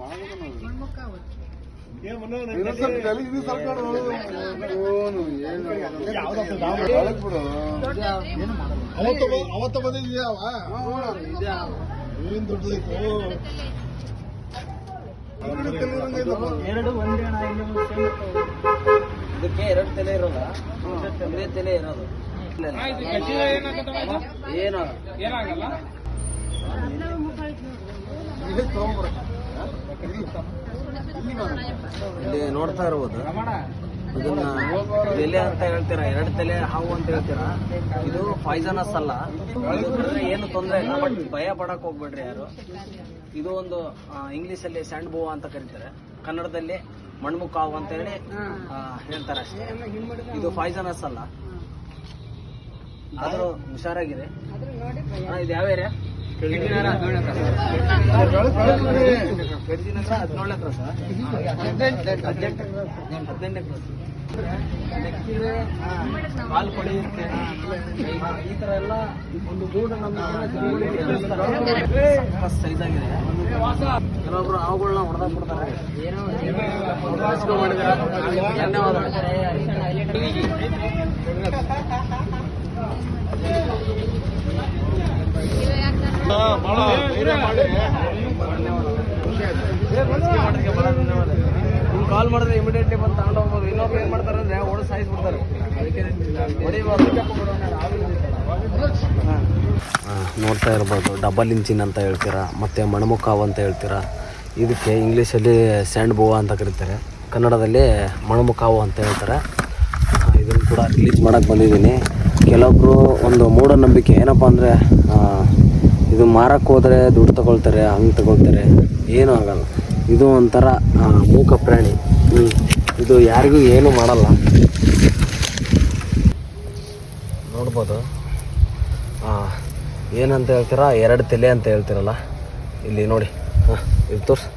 ಅವತ್ತು ಏನ್ ಎರಡು ಒಂದೇ ಇದಕ್ಕೆ ಎರಡು ತಲೆ ಇರೋಲ್ಲ ಒಂದೇ ತಲೆ ಇರೋದು ಏನು ಇದೇ ತಗೊಂಡ್ಬರ ಇಲ್ಲಿ ನೋಡ್ತಾ ಇರ್ಬೋದು. ಇದನ್ನ ಎಲೆ ಅಂತ ಹೇಳ್ತೀರಾ? ಎರಡು ತಲೆ ಹಾವು ಅಂತ ಹೇಳ್ತೀರಾ? ಇದು ಪಾಯ್ಸನಸ್ ಅಲ್ಲ. ಏನು ತೊಂದರೆ ಇಲ್ಲ ಬಟ್ ಭಯ ಪಡಕ್ ಹೋಗ್ಬೇಡ್ರಿ ಯಾರು. ಇದು ಒಂದು ಇಂಗ್ಲಿಷ್ ಅಲ್ಲಿ ಸ್ಯಾಂಡ್ ಬೋವಾ ಅಂತ ಕರೀತಾರೆ. ಕನ್ನಡದಲ್ಲಿ ಮಣ್ಮುಖ ಹಾವು ಅಂತ ಹೇಳಿ ಹೇಳ್ತಾರೆ ಅಷ್ಟೇ. ಇದು ಪಾಯ್ಸನಸ್ ಅಲ್ಲ. ಆದ್ರೂ ಹುಷಾರಾಗಿದೆ ಇದು ಯಾವ ಏರಿಯಾ ಕೆಡ್ಜಿನಗರ ಹದಿನೇಳನೇ ಕ್ರಾಸ್ ಹದಿನೆಂಟನೇ ಕ್ರಾಸ್ ನೆಕ್ಕಿಗೆ ಕಾಲು ಕೊಳೆಯುತ್ತೆ ಈ ತರ ಎಲ್ಲ ಒಂದು ಗೂಡು ಸೈಜ್ ಆಗಿದೆ. ಕೆಲವೊಬ್ರು ಹಾವುಗಳನ್ನ ಹೊಡೆದಾಗ ಬಿಡ್ತಾರೆ ನೀವು ಕಾಲ್ ಮಾಡಿದ್ರೆ ಇಮಿಡಿಯೇಟ್ಲಿ ಬಂದು ತಗೊಂಡು ಹೋಗ್ಬೋದು ಇನ್ನೊಬ್ರು ಏನ್ ಮಾಡ್ತಾರೆ ಅಂದ್ರೆ ಓಡ ಸಾಯಿಸ್ಬಿಡ್ತಾರೆ. ನೋಡ್ತಾ ಇರ್ಬೋದು. ಡಬಲ್ ಇಂಜಿನ್ ಅಂತ ಹೇಳ್ತೀರಾ, ಮತ್ತು ಮಣಮುಖಾವ್ ಅಂತ ಹೇಳ್ತೀರಾ. ಇದಕ್ಕೆ ಇಂಗ್ಲೀಷಲ್ಲಿ ಸ್ಯಾಂಡ್ ಬೋವಾ ಅಂತ ಕರೀತಾರೆ. ಕನ್ನಡದಲ್ಲಿ ಮಣಮುಖಾವು ಅಂತ ಹೇಳ್ತಾರೆ. ಇದನ್ನು ಕೂಡ ರಿಲೀಸ್ ಮಾಡೋಕ್ಕೆ ಬಂದಿದ್ದೀನಿ. ಕೆಲವೊಬ್ಬರು ಒಂದು ಮೂಢನಂಬಿಕೆ. ಏನಪ್ಪ ಅಂದರೆ ಇದು ಮಾರಕ್ಕೆ ಹೋದರೆ ದುಡ್ಡು ತಗೊಳ್ತಾರೆ, ಹಂಗೆ ತಗೊಳ್ತಾರೆ. ಏನೂ ಆಗಲ್ಲ. ಇದು ಒಂಥರ ಮೂಕ ಪ್ರಾಣಿ. ಇದು ಯಾರಿಗೂ ಏನು ಮಾಡಲ್ಲ. ನೋಡ್ಬೋದು. ಏನಂತ ಹೇಳ್ತೀರಾ? ಎರಡು ತಲೆ ಅಂತ ಹೇಳ್ತೀರಲ್ಲ? ಇಲ್ಲಿ ನೋಡಿ. ಹಾಂ, ಇದು ತೋರ್ಸು.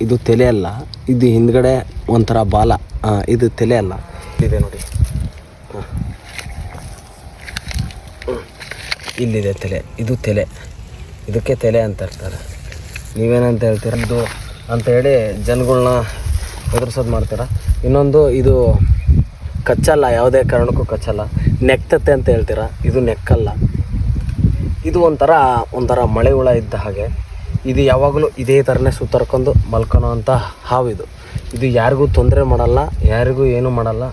ಇದು ತಲೆ ಅಲ್ಲ, ಇದು ಹಿಂದ್ಗಡೆ ಒಂಥರ ಬಾಲ. ಇದು ತಲೆ ಅಲ್ಲ. ಇದೆ ನೋಡಿ. ಹಾಂ. ಇಲ್ಲಿದೆ ತಲೆ. ಇದು ತಲೆ. ಇದಕ್ಕೆ ತಲೆ ಅಂತ ಇರ್ತಾರೆ ನೀವೇನಂತ ಹೇಳ್ತೀರ? ಇದು ಅಂತ ಹೇಳಿ ಜನಗಳ್ನ ಎದುರಿಸೋದು ಮಾಡ್ತೀರ? ಇನ್ನೊಂದು ಇದು ಕಚ್ಚಲ್ಲ, ಯಾವುದೇ ಕಾರಣಕ್ಕೂ ಕಚ್ಚಲ್ಲ. ನೆಕ್ತತೆ ಅಂತ ಹೇಳ್ತೀರ? ಇದು ನೆಕ್ಕಲ್ಲ. ಇದು ಒಂಥರ ಒಂಥರ ಮಳೆ ಹುಳ ಇದ್ದ ಹಾಗೆ. ಇದು ಯಾವಾಗಲೂ ಇದೇ ಥರನೇ ಸುತ್ತರ್ಕೊಂಡು ಮಲ್ಕೊಳೋ ಅಂತ ಹಾವಿದು ಇದು ಯಾರಿಗೂ ತೊಂದರೆ ಮಾಡಲ್ಲ, ಯಾರಿಗೂ ಏನೂ ಮಾಡಲ್ಲ.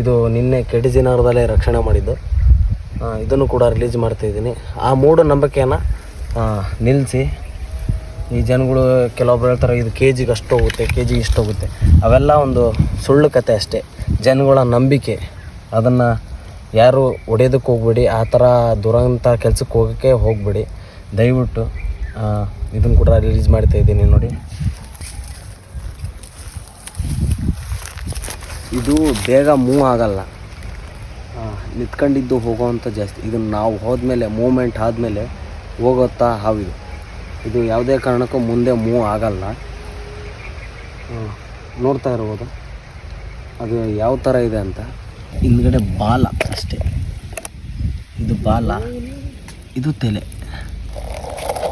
ಇದು ನಿನ್ನೆ ಕೆಡಿಜಿನಗರದಲ್ಲೇ ರಕ್ಷಣೆ ಮಾಡಿದ್ದು. ಇದನ್ನು ಕೂಡ ರಿಲೀಸ್ ಮಾಡ್ತಾಯಿದ್ದೀನಿ ಆ ಮೂಢನಂಬಿಕೆಯನ್ನು ನಿಲ್ಲಿಸಿ ಈ ಜನಗಳು ಕೆಲವೊಬ್ರು ಹೇಳ್ತಾರೆ, ಇದು ಕೆ ಜಿಗೆ ಅಷ್ಟು ಹೋಗುತ್ತೆ ಕೆ ಜಿಗೆ ಇಷ್ಟು ಹೋಗುತ್ತೆ. ಅವೆಲ್ಲ ಒಂದು ಸುಳ್ಳು ಕತೆ ಅಷ್ಟೇ. ಜನಗಳ ನಂಬಿಕೆ. ಅದನ್ನು ಯಾರು ಒಡೆಯೋದಕ್ಕೆ ಹೋಗ್ಬೇಡಿ, ಆ ಥರ ದುರಂತ ಕೆಲಸಕ್ಕೆ ಹೋಗೋಕ್ಕೆ ಹೋಗಬೇಡಿ. ದಯವಿಟ್ಟು ಇದನ್ನು ಕೂಡ ರಿಲೀಸ್ ಮಾಡ್ತಾ ಇದ್ದೀನಿ ನೋಡಿ. ಇದು ಬೇಗ ಮೂವ್ ಆಗಲ್ಲ. ನಿತ್ಕೊಂಡಿದ್ದು ಹೋಗೋವಂಥ ಜಾಸ್ತಿ. ಇದನ್ನು ನಾವು ಹೋದ್ಮೇಲೆ ಮೂಮೆಂಟ್ ಆದಮೇಲೆ ಹೋಗುತ್ತಾ ಹಾವಿದು. ಇದು ಯಾವುದೇ ಕಾರಣಕ್ಕೂ ಮುಂದೆ ಮೂವ್ ಆಗಲ್ಲ. ನೋಡ್ತಾ ಇರ್ಬೋದು. ಅದು ಯಾವ ಥರ ಇದೆ ಅಂತ. ಹಿಂದ್ಗಡೆ ಬಾಲ ಅಷ್ಟೇ. ಇದು ಬಾಲ ಇದು ತಲೆ.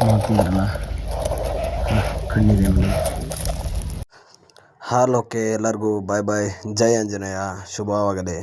ನೋಡ್ತಿದ್ರಲ್ಲ ಹ, ಕಣ್ಣಿದೆ ಹಾಲ್ ಓಕೆ ಎಲ್ಲರಿಗೂ ಬಾಯ್ ಬಾಯ್ ಜೈ ಆಂಜನೇಯ. ಶುಭವಾಗಲಿ.